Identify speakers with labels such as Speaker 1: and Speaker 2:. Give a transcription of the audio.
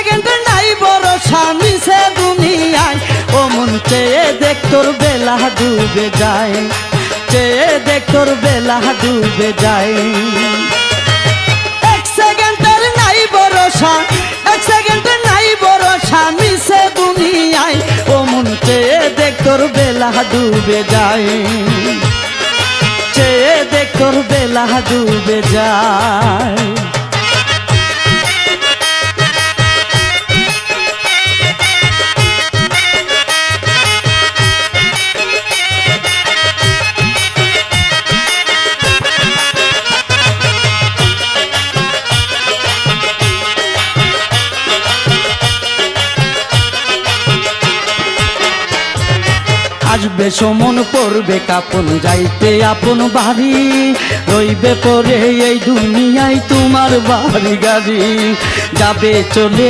Speaker 1: Second নাই ভরসা মিশে দুনিয়ায়। ও মন চেয়ে দেখ তোর বেলা ডুবে যায়। চেয়ে দেখ তোর বেলা ডুবে যায়। এক সেকেন্ডের নাই ভরসা এক সেকেন্ডের নাই ভরসা মিশে দুনিয়ায়। ও মন চেয়ে দেখ তোর বেলা ডুবে যায়। চেয়ে দেখ তোর বেলা ডুবে যায়। আসবে, সমন পড়বে কাপন, যাইতে আপন বাড়ি। রইবে পরে এই দুনিয়ায় তোমার বাড়ি গাড়ি। যাবে, চলে